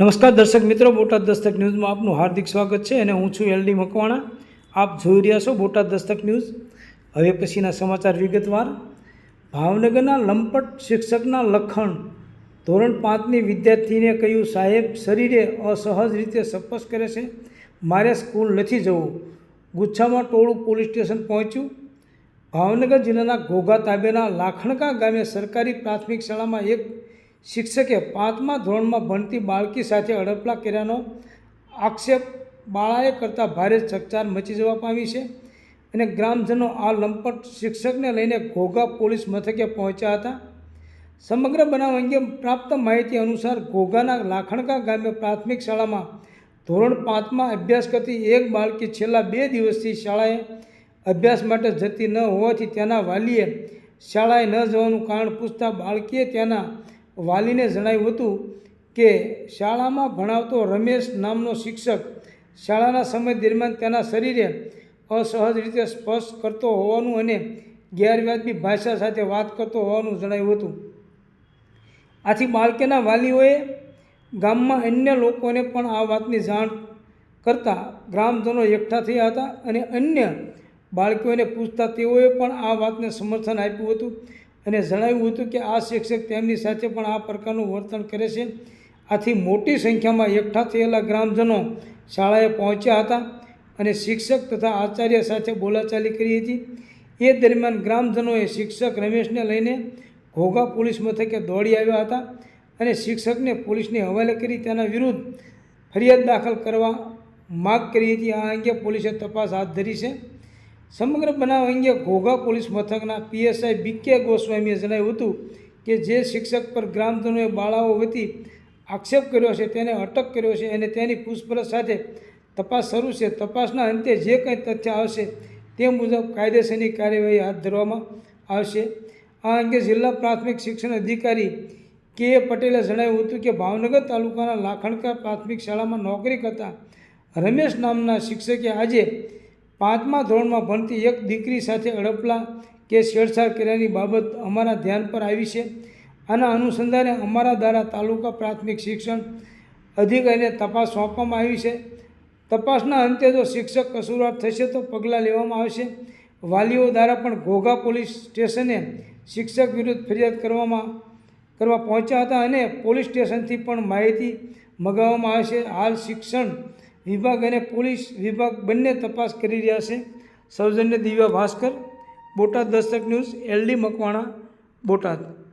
નમસ્કાર દર્શક મિત્રો, બોટાદ દસ્તક ન્યૂઝમાં આપનું હાર્દિક સ્વાગત છે અને હું છું એલડી મકવાણા. આપ જોઈ રહ્યા છો બોટાદ દસ્તક ન્યૂઝ. હવે પછીના સમાચાર વિગતવાર. ભાવનગરના લંપટ શિક્ષકના લખણ. ધોરણ પાંચની વિદ્યાર્થીને કહ્યું, સાહેબ, શરીરે અસહજ રીતે સપસ કરે છે. મારે સ્કૂલ નથી જવું. ગુચ્છામાં ટોળું પોલીસ સ્ટેશન પહોંચ્યું. ભાવનગર જિલ્લાના ઘોઘા તાબેના લાખણકા ગામે સરકારી પ્રાથમિક શાળામાં એક શિક્ષકે પાંચમા ધોરણમાં ભણતી બાળકી સાથે અડપલા કર્યાનો આક્ષેપ બાળાએ કરતાં ભારે ચકચાર મચી જવા પામી છે અને ગ્રામજનો આ લંપટ શિક્ષકને લઈને ઘોઘા પોલીસ મથકે પહોંચ્યા હતા. સમગ્ર બનાવ અંગે પ્રાપ્ત માહિતી અનુસાર ઘોઘાના લાખણકા ગામે પ્રાથમિક શાળામાં ધોરણ પાંચમાં અભ્યાસ કરતી એક બાળકી છેલ્લા બે દિવસથી શાળાએ અભ્યાસ માટે જતી ન હોવાથી તેના વાલીએ શાળાએ ન જવાનું કારણ પૂછતા બાળકીએ તેના વાલીને જણાવ્યું હતું કે શાળામાં ભણાવતો રમેશ નામનો શિક્ષક શાળાના સમય દરમિયાન તેના શરીરે અસહજ રીતે સ્પર્શ કરતો હોવાનું અને ગેરવ્યાજબી ભાષા સાથે વાત કરતો હોવાનું જણાવ્યું હતું. આથી બાળકીના વાલીઓએ ગામમાં અન્ય લોકોને પણ આ વાતની જાણ કરતા ગ્રામજનો એકઠા થયા હતા અને અન્ય બાળકીઓને પૂછતા તેઓએ પણ આ વાતને સમર્થન આપ્યું હતું. અને જણાવ્યું હતું કે આ શિક્ષક તેમની સાથે પણ આ પ્રકારનું વર્તન કરે છે. આથી મોટી સંખ્યામાં એકઠા થયેલા ગ્રામજનો શાળાએ પહોંચ્યા હતા અને શિક્ષક તથા આચાર્ય સાથે બોલાચાલી કરી હતી. એ દરમિયાન ગ્રામજનોએ શિક્ષક રમેશને લઈને ઘોઘા પોલીસ મથકે દોડી આવ્યા હતા અને શિક્ષકને પોલીસને હવાલે કરી તેના વિરુદ્ધ ફરિયાદ દાખલ કરવા માગ કરી હતી. આ અંગે પોલીસે તપાસ હાથ ધરી છે. સમગ્ર બનાવ અંગે ઘોઘા પોલીસ મથકના પીએસઆઈ બીકે ગોસ્વામીએ જણાવ્યું હતું કે જે શિક્ષક પર ગ્રામજનોએ બાળાઓ વતી આક્ષેપ કર્યો છે, તેને અટક કર્યો છે અને તેની પૂછપરછ સાથે તપાસ શરૂ છે. તપાસના અંતે જે કંઈ તથ્ય આવશે તે મુજબ કાયદેસરની કાર્યવાહી હાથ ધરવામાં આવશે. આ અંગે જિલ્લા પ્રાથમિક શિક્ષણ અધિકારી કે પટેલે જણાવ્યું હતું કે ભાવનગર તાલુકાના લાખણકા પ્રાથમિક શાળામાં નોકરી કરતા રમેશ નામના શિક્ષકે આજે પાંચમા ધોરણમાં ભણતી એક દીકરી સાથે અડપલા કે છેડછાડ કર્યાની બાબત અમારા ધ્યાન પર આવી છે. આના અનુસંધાને અમારા દ્વારા તાલુકા પ્રાથમિક શિક્ષણ અધિકારીને તપાસ સોંપવામાં આવી છે. તપાસના અંતે જો શિક્ષક કસૂરવાર થશે તો પગલાં લેવામાં આવશે. વાલીઓ દ્વારા પણ ઘોઘા પોલીસ સ્ટેશને શિક્ષક વિરુદ્ધ ફરિયાદ કરવામાં, કરવા પહોંચ્યા હતા અને પોલીસ સ્ટેશનથી પણ માહિતી મગાવવામાં આવશે. હાલ શિક્ષણ વિભાગ અને પોલીસ વિભાગ બંને તપાસ કરી રહ્યા છે. સૌજન્ય દિવ્યા ભાસ્કર, બોટાદ દસ્તક ન્યૂઝ, એલડી મકવાણા, બોટાદ.